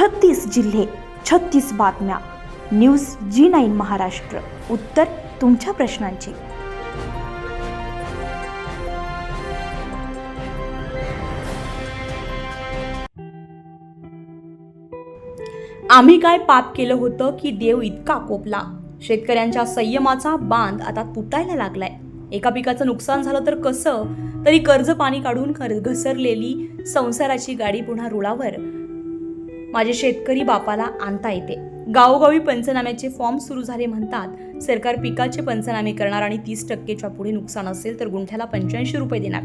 छत्तीस जिल्हे छत्तीस बातम्या. News G nine Maharashtra. उत्तर तुमच्या प्रश्नांची. आम्ही काय पाप केलं होतं की देव इतका कोपला? शेतकऱ्यांच्या संयमाचा बांध आता तुटायला लागलाय. एका पिकाचं नुकसान झालं तर कसं? तरी कर्ज पाणी काढून घसरलेली संसाराची गाडी पुन्हा रुळावर. माझे शेतकरी बापाला आणता येते. गावोगावी पंचनाम्याचे फॉर्म सुरू झाले म्हणतात सरकार पिकाचे पंचनामे करणार आणि तीस टक्केच्या पुढे नुकसान असेल तर गुंठ्याला पंच्याऐंशी रुपये देणार.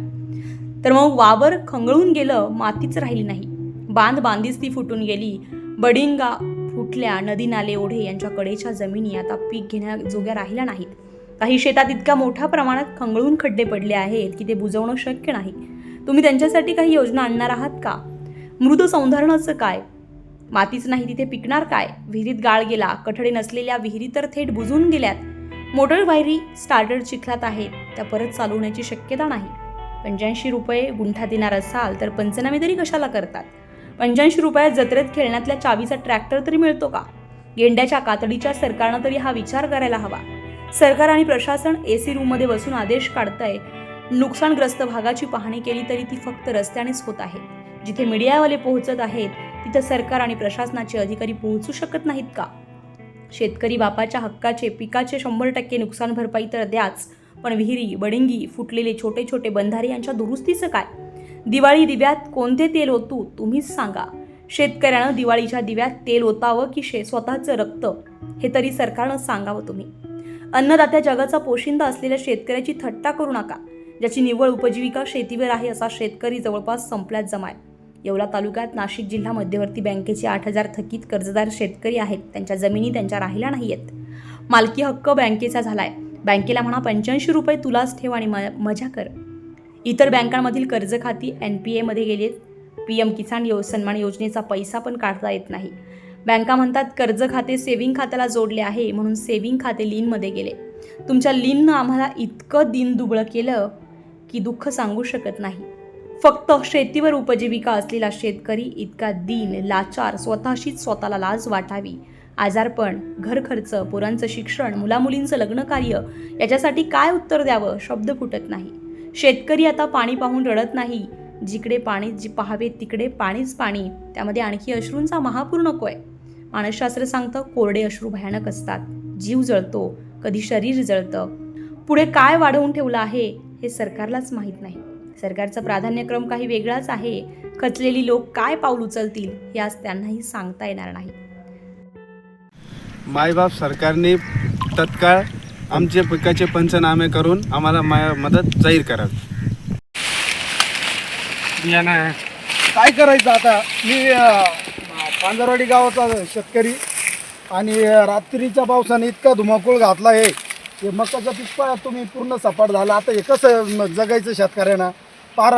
तर मग वावर खंगळून गेलं मातीच राहिली नाही. बांध बांधीच ती फुटून गेली. बडिंगा फुटल्या नदी नाले ओढे यांच्या कडेच्या जमिनी आता पीक घेण्याजोग्या राहिल्या नाहीत. काही शेतात इतक्या मोठ्या प्रमाणात खंगळून खड्डे पडले आहेत की ते बुजवणं शक्य नाही. तुम्ही त्यांच्यासाठी काही योजना आणणार आहात का? मृद संधारणाचं काय? मातीच नाही तिथे पिकणार काय? विहिरीत गाळ गेला कठडे नसलेल्या विहिरी तर थेट बुजून गेल्यात. मोटर वायरी स्टार्टर चिखलात आहेत त्या परत चालवण्याची शक्यता नाही. पंच्याऐंशी रुपये गुंठा देणार असाल तर पंचनामे तरी कशाला करतात? पंच्याऐंशी रुपयात जत्रेत खेळण्यातल्या चावीचा ट्रॅक्टर तरी मिळतो का? गेंड्याच्या कातडीच्या सरकारनं तरी हा विचार करायला हवा. सरकार आणि प्रशासन ए सी रूममध्ये बसून आदेश काढतंय. नुकसानग्रस्त भागाची पाहणी केली तरी ती फक्त रस्त्यानेच होत आहे. जिथे मीडियावाले पोहोचत आहेत तिथं सरकार आणि प्रशासनाचे अधिकारी पोहोचू शकत नाहीत का? शेतकरी बापाच्या हक्काचे पिकाचे शंभर टक्के नुकसान भरपाई तर द्याच पण विहिरी बडिंगी फुटलेले छोटे छोटे बंधारे यांच्या दुरुस्तीचं काय? दिवाळी दिव्यात कोणते तेल ओतू तुम्हीच सांगा. शेतकऱ्यानं दिवाळीच्या दिव्यात तेल ओतावं की शे स्वतःचं रक्त? हे तरी सरकारनं सांगावं तुम्ही. अन्नदात्या जगाचा पोशिंदा असलेल्या शेतकऱ्याची थट्टा करू नका. ज्याची निव्वळ उपजीविका शेतीवर आहे असा शेतकरी जवळपास संपल्यात जमाय. येवला तालुक्यात नाशिक जिल्हा मध्यवर्ती बँकेचे आठ हजार थकीत कर्जदार शेतकरी आहेत. त्यांच्या जमिनी त्यांच्या राहिल्या नाही आहेत मालकी हक्क बँकेचा झाला आहे बँकेला म्हणा पंच्याऐंशी रुपये तुलाच ठेव आणि म- मजा कर. इतर बँकांमधील कर्ज खाती एन पी एमध्ये गेलेत. पी एम किसान यो सन्मान योजनेचा पैसा पण काढता येत नाही. बँका म्हणतात कर्ज खाते सेव्हिंग खात्याला जोडले आहे म्हणून सेव्हिंग खाते लीनमध्ये गेले. तुमच्या लीननं आम्हाला इतकं दिन दुबळं केलं की दुःख सांगू शकत नाही. फक्त शेतीवर उपजीविका असलेला शेतकरी इतका दीन लाचार स्वतःशीच स्वतःला लाज वाटावी. आजारपण घरखर्च पोरांचं शिक्षण मुलामुलींचं लग्न कार्य याच्यासाठी काय उत्तर द्यावं? शब्द फुटत नाही. शेतकरी आता पाणी पाहून रडत नाही. जिकडे पाणी जी पाहावे तिकडे पाणीच पाणी. त्यामध्ये आणखी अश्रूंचा महापूर नको आहे मानसशास्त्र सांगतं कोरडे अश्रू भयानक असतात. जीव जळतो कधी शरीर जळतं. पुढे काय वाढवून ठेवलं आहे हे सरकारलाच माहीत नाही. सरकारचा प्राधान्यक्रम काही वेगळाच आहे. खचलेली लोक काय पाऊल उचलतील हे आज त्यांनाही सांगता येणार नाही. मायबाप सरकारने तत्काळ आमचे पिकाचे पंचनामे करून आम्हाला माय मदत जाहीर करावी. काय करायचं आता? मी अ, पांजरवाडी गावाचा शेतकरी आणि रात्रीच्या पावसाने इतका धुमाकूळ घातला आहे. ते मकाचं पीक पहा तुम्ही पूर्ण सपाट झालं. आता हे कसं म- जगायचं शेतकऱ्यांना? फार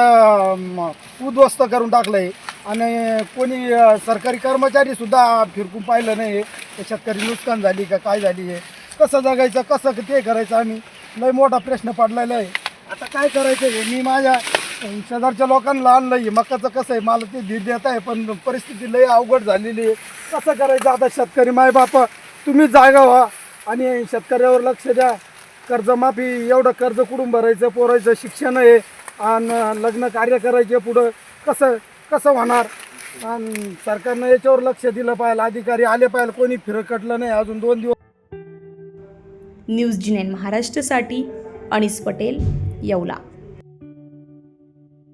उद्ध्वस्त करून टाकलं आहे आणि कोणी सरकारी कर्मचारीसुद्धा फिरकून पाहिलं नाही आहे शेतकरी नुकसान झाली का काय झाली आहे कसं जगायचं कसं ते करायचं? आम्ही लय मोठा प्रश्न पडलेला आहे. आता काय करायचं आहे मी माझ्या शेजारच्या लोकांना आणलं आहे मकाचं कसं आहे? मला ते धीर देत आहे पण परिस्थिती लय अवघड झालेली आहे. कसं करायचं? आता शेतकरी मायबाप तुम्ही जागा व्हा आणि शेतकऱ्यावर लक्ष द्या. कर्जमाफी एवढं कर्ज कुठून भरायचं पोरायचं शिक्षण आहे. आणि लग्न कार्य करायचे पुढं. कसं कसं होणार? आणि सरकारनं याच्यावर लक्ष दिलं पाहिजे अधिकारी आले पाहिजे कोणी फिरकटलं नाही अजून दोन दिवस. न्यूज जिनेन महाराष्ट्रसाठी अनिस पटेल येवला.